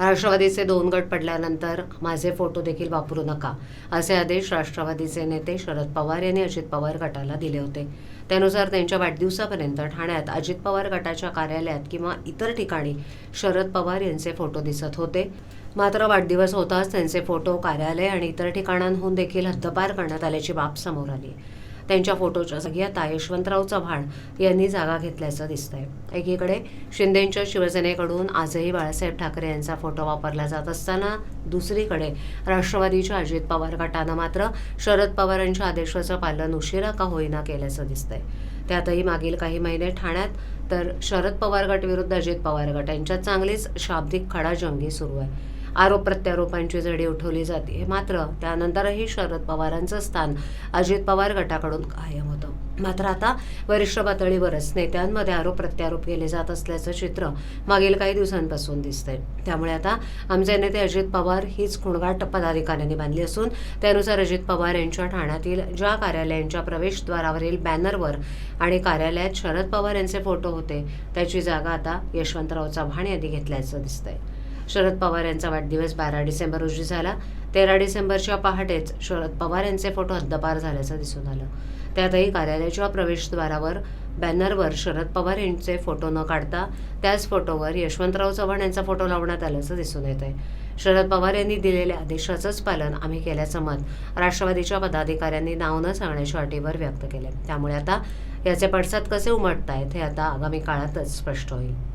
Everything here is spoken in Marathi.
राष्ट्रवादीचे दोन गट पडल्यानंतर माझे फोटो देखील वापरू नका असे आदेश राष्ट्रवादीचे नेते शरद पवार यांनी अजित पवार गटाला दिले होते. त्यानुसार त्यांच्या वाढदिवसापर्यंत ठाण्यात अजित पवार गटाच्या कार्यालयात किंवा इतर ठिकाणी शरद पवार यांचे फोटो दिसत होते. मात्र वाढदिवस होताच त्यांचे फोटो कार्यालय आणि इतर ठिकाणांहून देखील हद्दपार करण्यात आल्याची बाब समोर आली त्यांच्या फोटोच्या सगळ्या यशवंतराव चव्हाण यांनी जागा घेतल्याचं दिसतंय. एकीकडे शिंदेंच्या शिवसेनेकडून आजही बाळासाहेब ठाकरे यांचा फोटो वापरला जात असताना दुसरीकडे राष्ट्रवादीच्या अजित पवार गटानं मात्र शरद पवारांच्या आदेशाचं पालन उशिरा का होईना केल्याचं दिसतंय. त्यातही मागील काही महिने ठाण्यात तर शरद पवार गट विरुद्ध अजित पवार गट यांच्यात चांगलीच शाब्दिक खडाजंगी सुरू आहे. आरोप प्रत्यारोपांची झडी उठवली जाते. मात्र त्यानंतरही शरद पवारांचं स्थान अजित पवार गटाकडून कायम होतं. मात्र आता वरिष्ठ पातळीवरच नेत्यांमध्ये आरोप प्रत्यारोप केले जात असल्याचं चित्र मागील काही दिवसांपासून दिसतंय. त्यामुळे आता आमचे नेते अजित पवार हीच खुणगाट पदाधिकाऱ्यांनी बांधली असून त्यानुसार अजित पवार यांच्या ठाण्यातील ज्या कार्यालयांच्या प्रवेशद्वारावरील बॅनरवर आणि कार्यालयात शरद पवार यांचे फोटो होते त्याची जागा आता यशवंतराव चव्हाण यांनी घेतल्याचं दिसतंय. शरद पवार यांचा वाढदिवस बारा डिसेंबर रोजी झाला. तेरा डिसेंबरच्या पहाटेच शरद पवार यांचे फोटो हद्दपार झाल्याचं दिसून आलं. त्यातही कार्यालयाच्या प्रवेशद्वारावर बॅनरवर शरद पवार यांचे फोटो न काढता त्याच फोटोवर यशवंतराव चव्हाण यांचा फोटो लावण्यात आल्याचं दिसून येत आहे शरद पवार यांनी दिलेल्या आदेशाचंच पालन आम्ही केल्याचं मत राष्ट्रवादीच्या पदाधिकाऱ्यांनी नाव न सांगण्याच्या अटीवर व्यक्त केले त्यामुळे आता याचे पडसाद कसे उमटत आहेत हे आता आगामी काळातच स्पष्ट होईल.